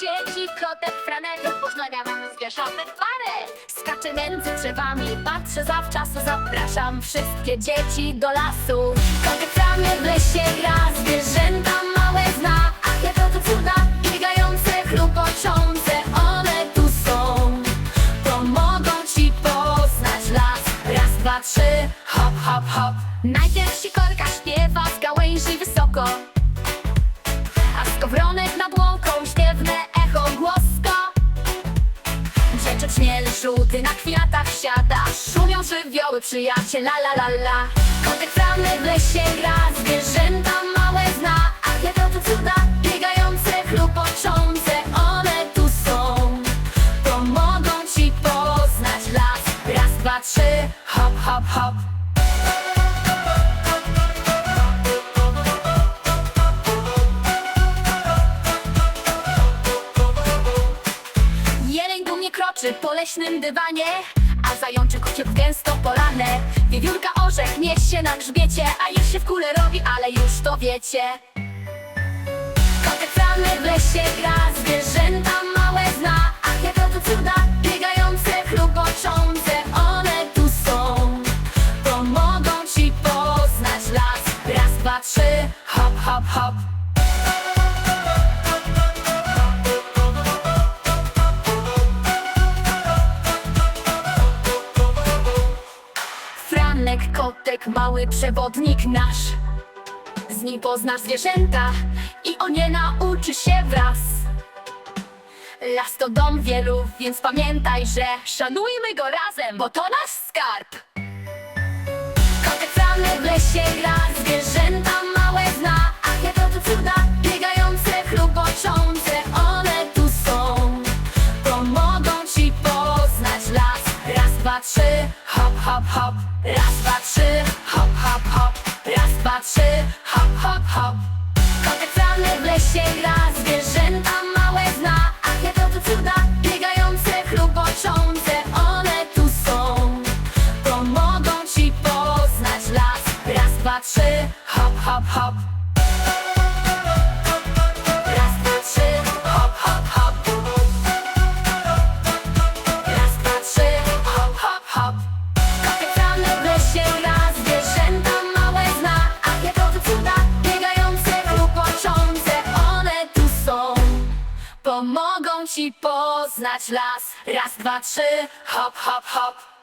dzieci, kotek Franek Pozdrawiamy zwierzęta pary Skaczę między drzewami, patrzę zawczasu Zapraszam wszystkie dzieci do lasu. Kotek Franek w lesie gra, zwierzęta małe zna. Ach, jakie to cuda, biegające, chlupoczące One tu są, pomogą ci poznać las. Raz, dwa, trzy, hop, hop, hop. Najpierw sikorka śpiewa z gałęzi wysoko. A skowronek nad śmiel żółty na kwiatach siada. Szumią żywioły przyjaciel la la la la. Kotek frany w lesie gra. Zwierzęta małe zna. A jakie to cuda Biegające, chlupoczące One tu są. Pomogą ci poznać las. Raz, dwa, trzy Hop, hop, hop dumnie kroczy po leśnym dywanie A zajączyk uciekł gęsto polanę Wiewiórka orzech niesie na grzbiecie A już się w kule robi, ale już to wiecie. Kotek frany w lesie gra Zwierzęta małe zna. Ach, jakie to cuda Biegające, chlupoczące One tu są. Pomogą ci poznać las. Raz, dwa, trzy Hop, hop, hop Franek, kotek, mały przewodnik nasz. Z nim poznasz zwierzęta i o nie nauczy się wraz. Las to dom wielu, więc pamiętaj, że Szanujmy go razem, bo to nasz skarb dwa, trzy, hop, hop, hop. Raz, dwa, trzy, hop, hop, hop. Raz, dwa, trzy, hop, hop, hop. Kotek Franek w lesie gra, zwierzęta małe zna. Ach, jakie to cuda, biegające, chlupoczące One tu są, pomogą ci poznać las. Raz, dwa, trzy, hop, hop, hop poznać las. Raz, dwa, trzy, hop, hop, hop